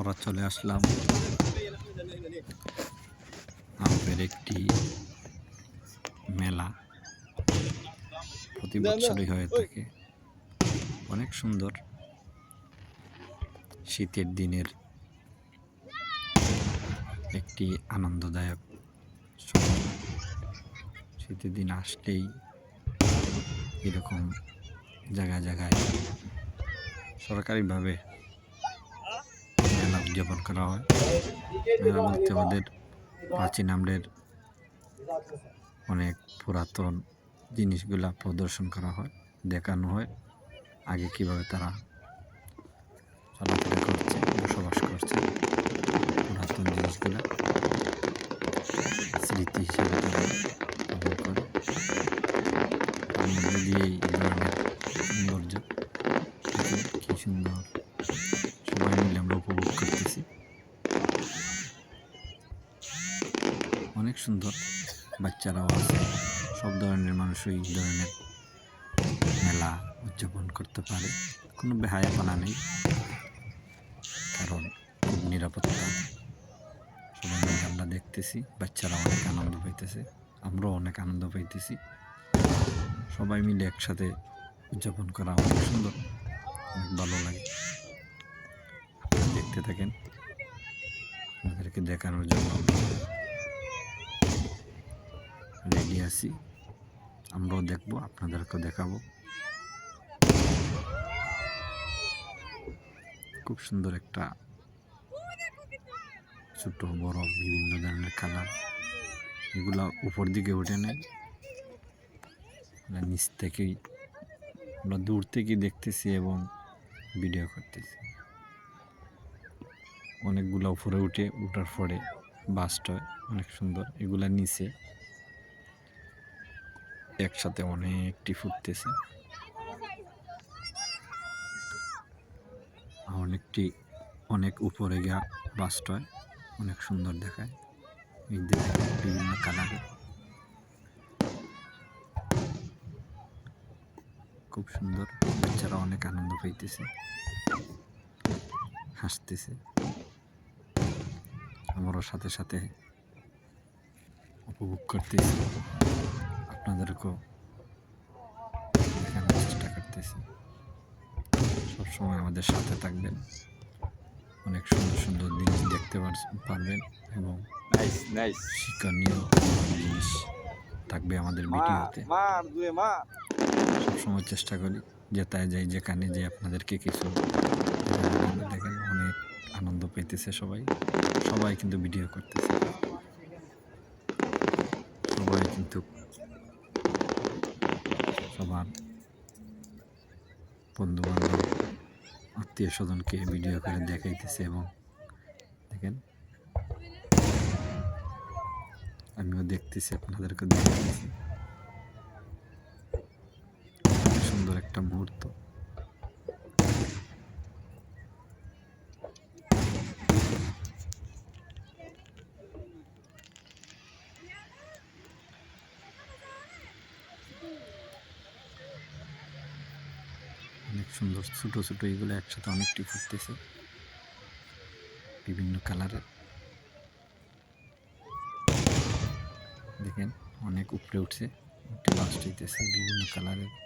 আমরা চলে আসলাম। আমাদের একটি মেলা। প্রতি বছরই হয়ে থাকে। অনেক সুন্দর। শীতের দিনের একটি আনন্দদায়ক সময়। শীতের দিন আসলেই এরকম জায়গায় জায়গায় সরকারিভাবে উদযাপন করা হয়। মেলা বলতে আমাদের প্রাচীন আমলের অনেক পুরাতন জিনিসগুলা প্রদর্শন করা হয়, দেখানো হয়। আগে কীভাবে তারা চলাফেরা করছে, বসবাস করছে, পুরাতন জিনিসগুলা স্মৃতি হিসাবে তারা করে। মধ্যে দিয়েই এই ধরনের সৌন্দর্য কি সুন্দর। মিলে আমরা উপভোগ করতেছি। অনেক সুন্দর। বাচ্চারাও আছে। সব ধরনের মানুষই এই ধরনের মেলা উদযাপন করতে পারে। কোনো বেহায়াপনা নেই। কারণ খুব নিরাপত্তা। সবাই মিলে আমরা দেখতেছি। বাচ্চারা অনেক আনন্দ পাইতেছে। আমরাও অনেক আনন্দ পাইতেছি। সবাই মিলে একসাথে উদযাপন করা অনেক সুন্দর। অনেক ভালো লাগে। দেখতে থাকেন। আপনাদেরকে দেখানোর জন্য রেডি আছি। আমরাও দেখব, আপনাদেরকেও দেখাবো। খুব সুন্দর একটা ছোট বড়, বিভিন্ন ধরনের কালার। এগুলা উপর দিকে ওঠে নেয়। নিচ থেকেই, আমরা দূর থেকেই দেখতেছি এবং ভিডিও করতেছি। অনেকগুলো উপরে উঠে, উঠার পরে বাসটা অনেক সুন্দর। এগুলা নিচে একসাথে অনেকটি ফুটতেছে। অনেকটি, অনেক উপরে গিয়া বাসটায় অনেক সুন্দর দেখায়। বিভিন্ন কালারে খুব সুন্দর। বাচ্চারা অনেক আনন্দ পাইতেছে। হাসতেছে। আমরাও সাথে সাথে উপভোগ করতেছি। আপনাদেরকেও দেখানোর চেষ্টা করতেছি। সবসময় আমাদের সাথে থাকবেন। অনেক সুন্দর সুন্দর জিনিস দেখতে পার- পারবেন এবং শিক্ষণীয় জিনিস থাকবে আমাদের ভিডিওতে। সবসময় চেষ্টা করি যেতায় যাই যেখানে যে আপনাদেরকে কিছু অনেক আনন্দ পেতেছে সবাই। সবাই কিন্তু ভিডিও করতেছে। সবাই কিন্তু সবার বন্ধু বান্ধব আত্মীয় স্বজনকে ভিডিও করে দেখাইতেছে এবং দেখেন, আমিও দেখতেছি আপনাদেরকে দেখাইতেছি অনেক সুন্দর একটা মুহূর্ত অনেক সুন্দর ছোট ছোট এগুলো একসাথে অনেকটি ফুটতেছে। বিভিন্ন কালারের। দেখেন, অনেক উপরে উঠছে, একটি লাস্ট হইতেছে বিভিন্ন কালারের।